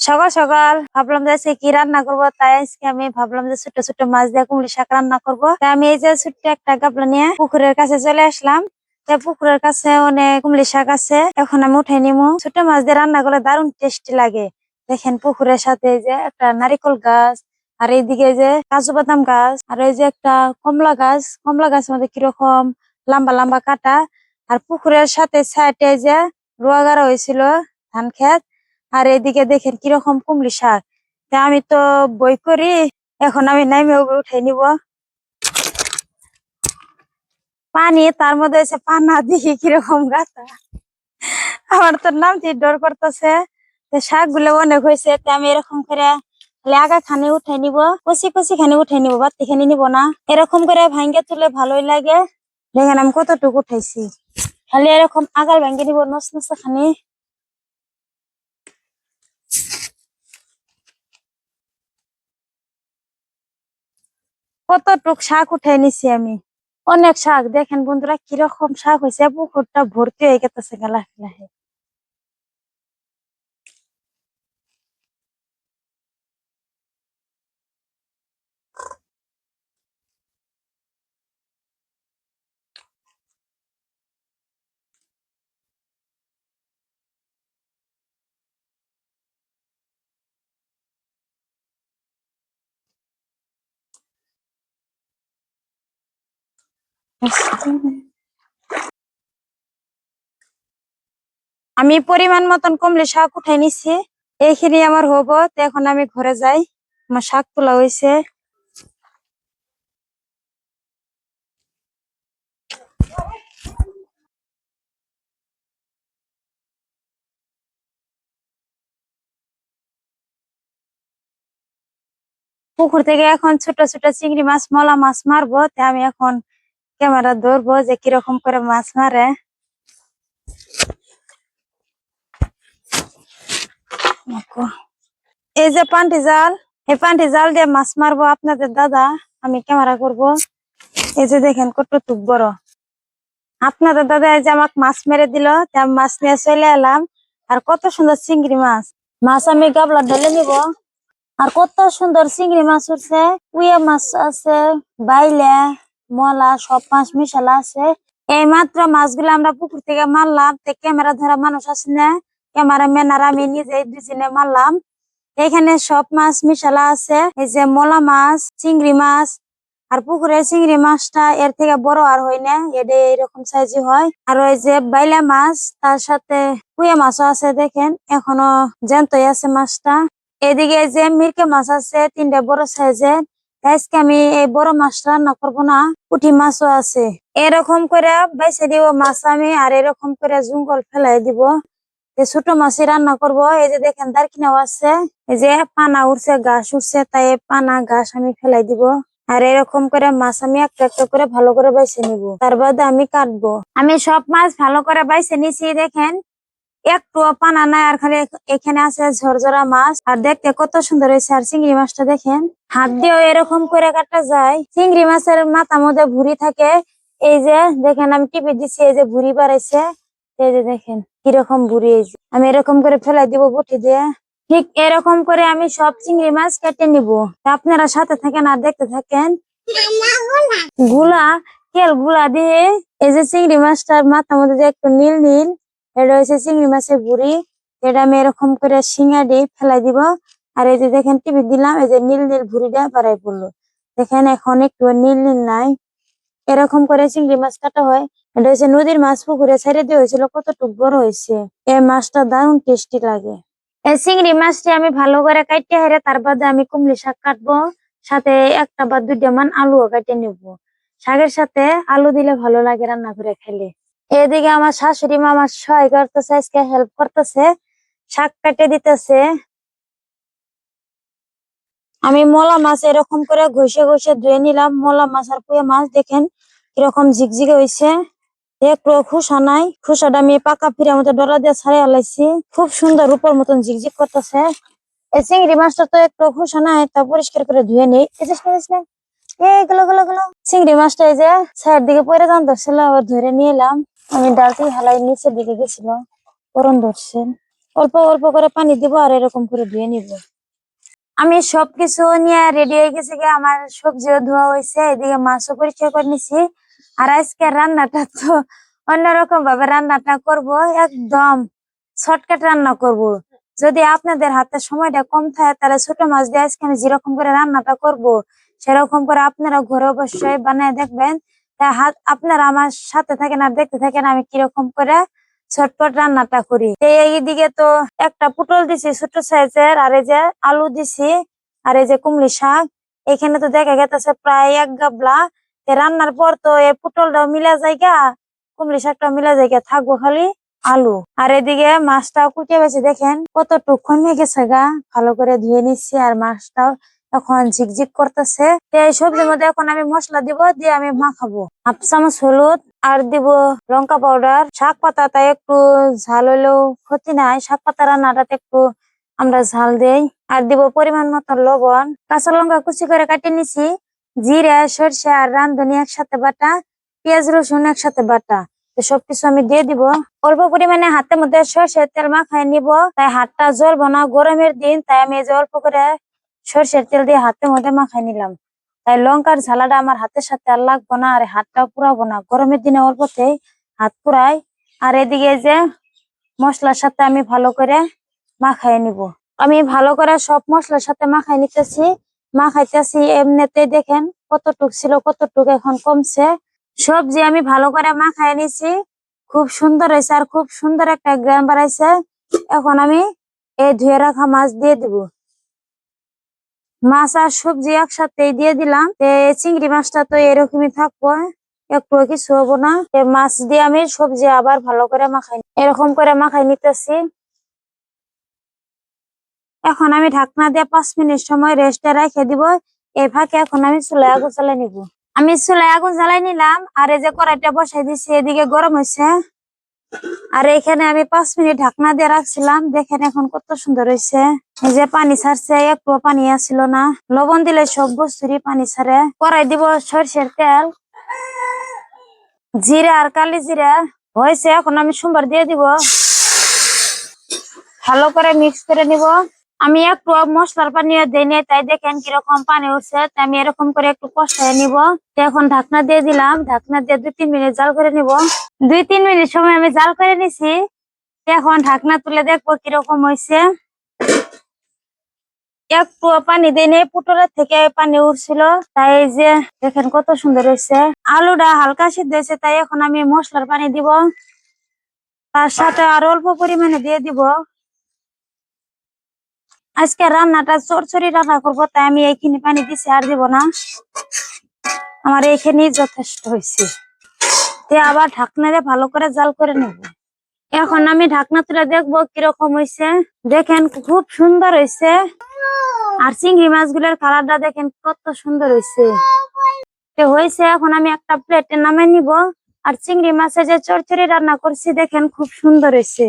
সকাল সকাল ভাবলাম যে কি রান্না করব, তাই আজকে আমি ভাবলাম যে ছোট ছোট মাছ দিয়ে কুমড়ি শাক রান্না করব। আমি এই যে ছোট্ট একটা গাবলা নিয়ে পুকুরের কাছে চলে আসলাম। পুকুরের কাছে অনেক কুমড়ি শাক আছে, এখন আমি উঠে নিবো ছোট মাছ দিয়ে রান্না করলে দারুণ টেস্টি লাগে। দেখেন পুকুরের সাথে যে একটা নারিকেল গাছ, আর এইদিকে যে কাজু বাদাম গাছ, আর এই যে একটা কমলা গাছ। কমলা গাছের মধ্যে কীরকম লম্বা লম্বা কাটা। আর পুকুরের সাথে সাইডে যে রোয়া গাড়া হয়েছিল ধান ক্ষেত। আর এদিকে দেখেন কীরকম কুমড়ি শাক। আমি তো বই করি, এখন আমি নামে উঠে নিব। পানি, তার মধ্যে এসে পানা দেখি কীরকম গাছা আমার তো নামতে ডর করতেছে। শাকগুলো অনেক হয়েছে আমি এরকম করে আগা খানে উঠে নিব, কচি কচি খানে উঠে নিব বাতি খানে নিব না। এরকম করে ভাঙ্গে তুলে ভালোই লাগে। দেখেন আমি কতটুকু উঠাইছি। খালি এরকম আগাল ভাঙ্গে নিব, নস নস খানি কতটুক শাক উঠে নিছি আমি? অনেক শাক। দেখেন বন্ধুরা, কীরকম শাক হয়েছে পুকুরটা ভর্তি হয়ে গেছে গেলা আমি পরিমাণ মতন কমলে শাক উঠাই নিছি। এইখিনি আমার হব। তো এখন আমি ঘরে যাই। আমার শাক তোলা হয়েছে পুকুর থেকে এখন ছোট ছোট চিংড়ি মাছ, মলা মাছ মারবো। তা আমি এখন ক্যামেরা ধরবো যে কীরকম করে মাছ মারে। এই যে পান্টি জাল, এই পান্টি জাল দিয়ে মাছ মারবো আপনাদের দাদা, আমি ক্যামেরা করব। এই যে দেখেন কতটুক বড়। আপনাদের দাদা এই যে আমাকে মাছ মেরে দিল মাছ নিয়ে চলে এলাম। আর কত সুন্দর চিংড়ি মাছ। মাছ আমি গাবলা ঢেলে নিব। আর কত সুন্দর চিংড়ি মাছ উঠছে উইয়া মাছ আছে, বাইলে। মলা, সব মাছ মিশালা আছে। এই মাত্র মাছগুলো আমরা পুকুর থেকে মারলাম, তে ক্যামেরা ধরা মানুষ আছে না? ক্যামেরা ম্যান আর আমি নিজে দুজনে মারলাম। এখানে সব মাছ মিশালা আছে। এই যে মলা মাছ, চিংড়ি মাছ, আর পুকুরের চিংড়ি মাছটা এর থেকে বড় আর হয় না এটা এরকম সাইজই হয়। আর ওই যে বাইলা মাছ, তার সাথে কুয়া মাছও আছে দেখেন, এখনও জ্যান্তই আছে মাছটা। এদিকে যে মিরকে মাছ আছে, তিনটা বড় সাইজের আজকে আমি এই বড় মাছটা রান্না করব না, পুঁটি মাছও আছে। এরকম করে বেছে দিব মাছ আমি, আর এরকম করে জঙ্গল ফেলাই দিব। ছোট মাছই রান্না করব, এই যে দেখেন দারকিনাও আছে, এই যে পানা উঠছে ঘাস উঠছে তাই পানা, ঘাস আমি ফেলাই দিব। আর এরকম করে মাছ আমি একটা একটা করে ভালো করে বাইছে নিব। তার বাদে আমি কাটবো। আমি সব মাছ ভালো করে বাইছে নিছি, দেখেন। একটু পানা নাই আর খালি এখানে আছে ঝরঝরা মাছ। আর দেখতে কত সুন্দর হয়েছে আর চিংড়ি মাছটা দেখেন। হাত দিয়েও এরকম করে কাটা যায়। চিংড়ি মাছের মাথা মধ্যে ভুড়ি থাকে। এই যে, দেখেন আমি টিপে দিচ্ছি, এই যে ভুড়ি বাড়াইছে। এই যে দেখেন, কীরকম ভুড়ি এই। আমি এরকম করে ফেলাই দিব বটি দিয়ে। ঠিক এরকম করে আমি সব চিংড়ি মাছ কেটে নিব। আপনারা সাথে থাকেন আর দেখতে থাকেন। গুলা, তেলগুলা দিয়ে এই যে চিংড়ি মাছটার মাথার মধ্যে যে একটু নীল নীল হচ্ছে চিংড়ি মাছের বুড়ি এটা আমি এরকম করে শিঙা দিয়ে ফেলাই দিব। আর এই যে দেখেন টিভি দিলাম, এই যে নীল নীল ভুড়িটা বাড়াই পড়ল। দেখেন এখন একটু নীল নীল নাই। এরকম করে চিংড়ি মাছ কাটা হয়। এটা হচ্ছে নদীর মাছ পুকুরে ছেড়ে দিয়ে হয়েছিল, কতটুকু বড় হয়েছে। এই মাছটা দারুণ টেস্টি লাগে। এই চিংড়ি মাছটি আমি ভালো করে কাটতে হেরে তার বাদে আমি কুমড়ি শাক কাটবো। সাথে একটা বা দুইটা মান আলুও কেটে নিব। শাকের সাথে আলু দিলে ভালো লাগে রান্না করে খেলে। এদিকে আমার শাশুড়ি মা আমার সহায় করতেছে, আজকে হেল্প করতেছে, শাক কাটে দিতেছে। আমি মলা মাছ এরকম করে ঘষে ঘষে ধুয়ে নিলাম, মলা মাছ আর পুয়া মাছ দেখেন কীরকম ঝিকঝিকে হয়েছে একটু খুশা নাই খুশাটা আমি পাকা ফিরে মতো ডলা দিয়ে ছাড়িয়ে আলাইছি। খুব সুন্দর উপর মতন ঝিকঝিক করতেছে। এই চিংড়ি মাছটা তো একটু খুশা নাই, তা পরিষ্কার করে ধুয়ে নেই। গুলো গুলো চিংড়ি মাছটা এই যে সাইড দিকে পরে যান ধরছিল আবার ধরে নিয়ে এলাম। আমি ডালটি হালাই নিচের দিকে গেছিল পরন ধরছে। অল্প অল্প করে পানি দিব আর এরকম করে ধুয়ে নিব। আমি সবকিছু নিয়ে রেডি হয়ে গেছি আমার সবজিও ধোয়া হয়েছে, এদিকে মাছও পরিষ্কার করে নিছি। আর আজকে রান্নাটা তো অন্যরকম ভাবে রান্নাটা করব, একদম শর্টকাট রান্না করব। যদি আপনাদের হাতে সময়টা কম থাকে, তাহলে ছোট মাছ দিয়ে আজকে আমি যেরকম করে রান্নাটা করব, সেরকম করে আপনারা ঘরে অবশ্যই বানায় দেখবেন। আপনারা আমার সাথে থাকেন আর দেখতে থাকেন আমি কীরকম করে ঝটপট রান্নাটা করি। এইদিকে তো একটা পটল দিছি ছোট সাইজের, আর এই যে আলু দিছি, আর এই যে কুমড়ি শাক, এখানে তো দেখা গেছে প্রায় এক গাবলা। রান্নার পর তো এই পটলটাও মিলা জায়গা কুমড়ি শাকটাও মিলা জায়গা থাকব খালি আলু। আর এদিকে মাছটাও কুটিয়ে বেছে দেখেন কতটুক কমে গেছে গা। ভালো করে ধুয়ে নিচ্ছি আর মাছটাও এখন ঝিকঝিক করতেছে। এই সবজির মধ্যে এখন আমি মশলা দিব, দিয়ে আমি মাখাবো। হাফ চামচ হলুদ, আর দিব লঙ্কা পাউডার। শাক পাতা তাই একটু ঝাল হলেও ক্ষতি নাই। শাক পাতা রান্নাটাতে একটু আমরা ঝাল দেই। আর দিব পরিমাণ মতো লবণ। কাঁচা লঙ্কা কুচি করে কাটিয়ে নিছি। জিরা, সরষে আর রান্ধনি একসাথে বাটা। পেঁয়াজ, রসুন একসাথে বাটা। সবকিছু আমি দিয়ে দিব। অল্প পরিমাণে হাতের মধ্যে সরষের তেল মাখায় নিব। তাই হাতটা জ্বলবো না। গরমের দিন, তাই আমি অল্প করে সরষের তেল দিয়ে হাতের মধ্যে মাখায় নিলাম। তাই লঙ্কার ঝালাটা আমার হাতের সাথে আর লাগবো না, আর হাতটাও পুরাবো না। গরমের দিনে অল্পতেই হাত পুরাই। আর এদিকে যে মশলার সাথে আমি ভালো করে মাখায় নিব। আমি ভালো করে সব মশলার সাথে মাখায় নিতেছি। মাখাইতেছি এমনিতে দেখেন কতটুক ছিল, কতটুক এখন কমছে। সবজি আমি ভালো করে মাখায় নিছি, খুব সুন্দর হয়েছে আর খুব সুন্দর একটা গ্রাম বাড়াইছে এখন আমি এই ধুয়ে রাখা মাছ দিয়ে দিব। মাছ আর সবজি একসাথে দিয়ে দিলাম। চিংড়ি মাছটা তো এরকমই থাকব, একটু কিছু হব না। মাছ দিয়ে আমি সবজি আবার ভালো করে মাখাই এরকম করে মাখাই নিতেছি। এখন আমি ঢাকনা দিয়ে পাঁচ মিনিট সময় রেস্টে রেখে দিব। এই ফাঁকে এখন আমি চুলায় আগুন জ্বালাই নিব। আমি চুলায় আগুন জ্বালাই নিলাম, আর এই যে কড়াইটা বসাই দিছি, এদিকে গরম হয়েছে আর এখানে আমি পাঁচ মিনিট ঢাকনা দিয়ে রাখছিলাম। দেখেন এখন কত সুন্দর হয়েছে এই যে পানি ছাড়ছে একটু পানি আসছিল না। লবণ দিলে সব বস্তুরই পানি ছাড়ে। কড়াই দিব সরষের তেল। জিরা আর কালি জিরা হয়েছে, এখন আমি সোমবার দিয়ে দিব। ভালো করে মিক্স করে নিব। আমি একটু মশলার পানিও দিই তাই দেখেন কীরকম পানি উঠছে, তাই আমি এরকম করে একটু কষায় নিব। এখন ঢাকনা দিয়ে দিলাম, ঢাকনা দিয়ে দুই তিন মিনিট জাল করে নিব। দুই তিন মিনিট সময় আমি জাল করে নিছি। এখন ঢাকনা তুলে দেখব কীরকম হয়েছে একটু পানি দিই নাই পুটলের থেকে পানি উঠছিল, তাই যে দেখেন কত সুন্দর হয়েছে আলুটা হালকা সিদ্ধ হয়েছে তাই এখন আমি মশলার পানি দিব। তার সাথে আর অল্প পরিমাণে দিয়ে দিব। আজকে রান্নাটা চরচরি রান্না করব, তাই আমি এইখানে পানি দিছি আর দিব না। আমার এইখানেই যথেষ্ট হয়েছে। তে আবার ঢাকনা দিয়ে ভালো করে জাল করে নেব। এখন আমি ঢাকনা তুলে দেখব কীরকম হয়েছে। দেখেন খুব সুন্দর হয়েছে। আর চিংড়ি মাছগুলোর কালারটা দেখেন কত সুন্দর হয়েছে। হয়েছে, এখন আমি একটা প্লেটে নামে নিব। আর চিংড়ি মাছের যে চরচরি রান্না করছি, দেখেন খুব সুন্দর হয়েছে।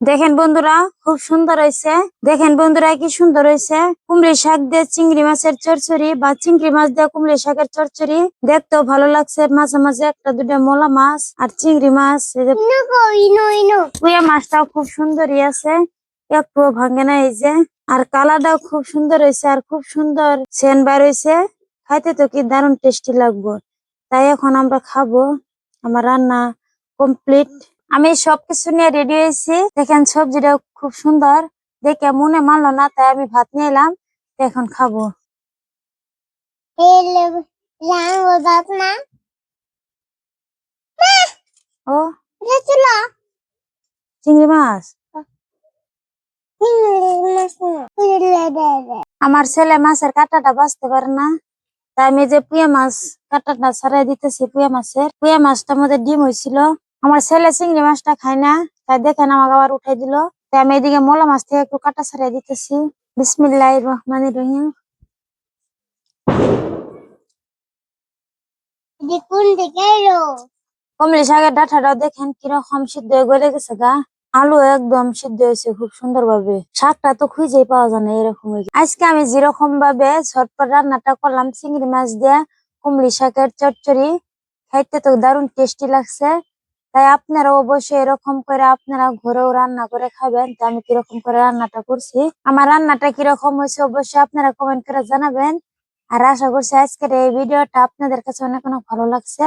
দেখেন বন্ধুরা খুব সুন্দর হয়েছে। দেখেন বন্ধুরা কি সুন্দর হয়েছে। কুমড়ি শাক দিয়ে চিংড়ি মাছের চরচড়ি বা চিংড়ি মাছ দিয়ে কুমড়ি শাকের চরচড়ি দেখতেও ভালো লাগছে। মাঝে মাঝে একটা দুটা মোলা মাছ আর চিংড়ি মাছ। মাছটাও খুব সুন্দরই আছে। একটু ভাঙে না এই যে। আর কালারটাও খুব সুন্দর হয়েছে আর খুব সুন্দর সেন বার হয়েছে। খাইতে তো কি দারুণ টেস্টি লাগবো। তাই এখন আমরা খাব। আমার রান্না কমপ্লিট আমি সবকিছু নিয়ে রেডি হয়েছি। দেখেন সবজিটা খুব সুন্দর। দেখে মনে মানলো না তাই আমি ভাত নিয়ে এলাম এখন খাব। ও? চিংড়ি মাছ? আমার ছেলে মাছের কাঁটাটা বাঁচতে পারে না। তাই আমি যে পুয়া মাছ কাঁটাটা ছাড়াই দিতেছি পুয়া মাছের। পুয়া মাছটার মধ্যে ডিম হয়েছিল। আমার ছেলে চিংড়ি মাছটা খায় না তাই দেখেন আমাকে আবার উঠাই দিল। তাই আমি এদিকে মোলা মাছ থেকে একটু কাটা ছাড়াই দিতেছি। বিসমিল্লাহ রহমান রহিম। কমলি শাকের ডাঁটাটাও দেখেন কীরকম সিদ্ধ হয়ে গলে গেছে গা। আলু একদম সিদ্ধ হয়েছে খুব সুন্দর ভাবে শাকটা তো খুঁজেই পাওয়া যায় না এরকম আজকে আমি যেরকম ভাবে ঝটপট রান্নাটা করলাম চিংড়ি মাছ দিয়ে কুমড়ি শাকের চচ্চড়ি খাইতে তো দারুণ টেস্টি লাগছে। তাই আপনারা অবশ্যই এরকম করে আপনারা ঘরেও রান্না করে খাবেন। তো আমি কীরকম করে রান্নাটা করছি? আমার রান্নাটা কীরকম হয়েছে অবশ্যই আপনারা কমেন্ট করে জানাবেন। আর আশা করছি আজকের এই ভিডিওটা আপনাদের কাছে অনেক অনেক ভালো লাগছে।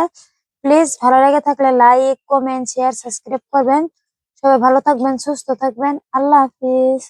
প্লিজ ভালো লেগে থাকলে লাইক কমেন্ট শেয়ার সাবস্ক্রাইব করবেন। সবাই ভালো থাকবেন, সুস্থ থাকবেন। আল্লাহ হাফিজ।